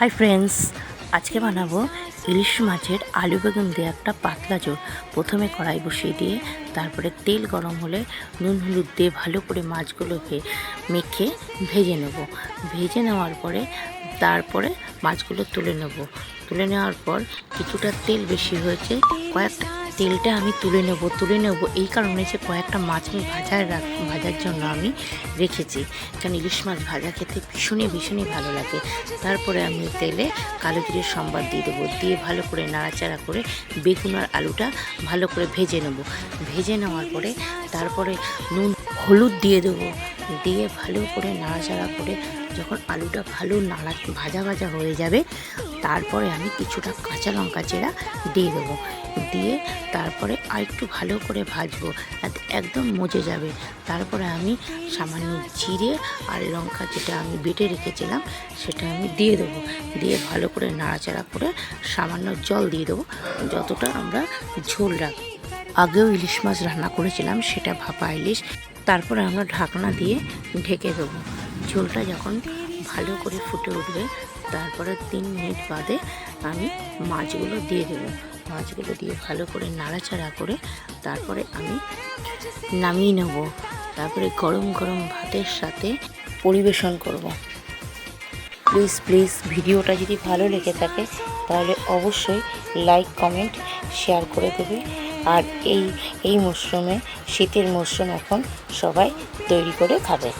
Hi friends আজকে বানাবো ইলিশ মাছের আলু বেগুন দিয়ে একটা পাতলা ঝোল। প্রথমে কড়াই বসিয়ে দিয়ে, তারপরে তেল গরম হলে নুন হলুদ দিয়ে ভালো করে মাছগুলোকে মেখে ভেজে নেব। ভেজে নেওয়ার পরে, তারপরে মাছগুলো তুলে নেব। তুলে নেওয়ার পর কিছুটা তেল বেশি হয়েছে, কয়েকটা তেলটা আমি তুলে নেব তুলে নেব। এই কারণে যে কয়েকটা মাছ আমি ভাজার রাখ, ভাজার জন্য আমি রেখেছি। কারণ ইলিশ মাছ ভাজা খেতে ভীষণই ভীষণই ভালো লাগে। তারপরে আমি তেলে কালো জিরের সম্বাদ দিয়ে দেবো। দিয়ে ভালো করে নাড়াচাড়া করে বেগুন আর আলুটা ভালো করে ভেজে নেব। ভেজে নেওয়ার পরে তারপরে নুন, হলুদ দিয়ে দেবো। দিয়ে ভালো করে নাড়াচাড়া করে যখন আলুটা ভালো নাড়া, ভাজা ভাজা হয়ে যাবে, তারপরে আমি কিছুটা কাঁচা লঙ্কা চেরা দিয়ে দেবো। দিয়ে তারপরে আর একটু ভালো করে ভাজবো একদম মজে যাবে। তারপরে আমি সামান্য জিরে আর লঙ্কা যেটা আমি বেটে রেখেছিলাম, সেটা আমি দিয়ে দেবো। দিয়ে ভালো করে নাড়াচাড়া করে সামান্য জল দিয়ে দেবো, যতটা আমরা ঝোল রাখব। আগেও ইলিশ মাছ রান্না করেছিলাম, সেটা ভাপা ইলিশ। তারপরে আমরা ঢাকনা দিয়ে ঢেকে দেবো। ঝোলটা যখন ভালো করে ফুটে উঠবে, তারপরে তিন মিনিট বাদে আমি মাছগুলো দিয়ে দেবো। মাছগুলো দিয়ে ভালো করে নাড়াচাড়া করে তারপরে আমি নামিয়ে নেব। তারপরে গরম গরম ভাতের সাথে পরিবেশন করব। প্লিজ প্লিজ, ভিডিওটা যদি ভালো লেগে থাকে, তাহলে অবশ্যই লাইক, কমেন্ট, শেয়ার করে দেবে। আর এই এই মরশুমে শীতের মরশুম এখন সবাই তৈরি করে খাবে।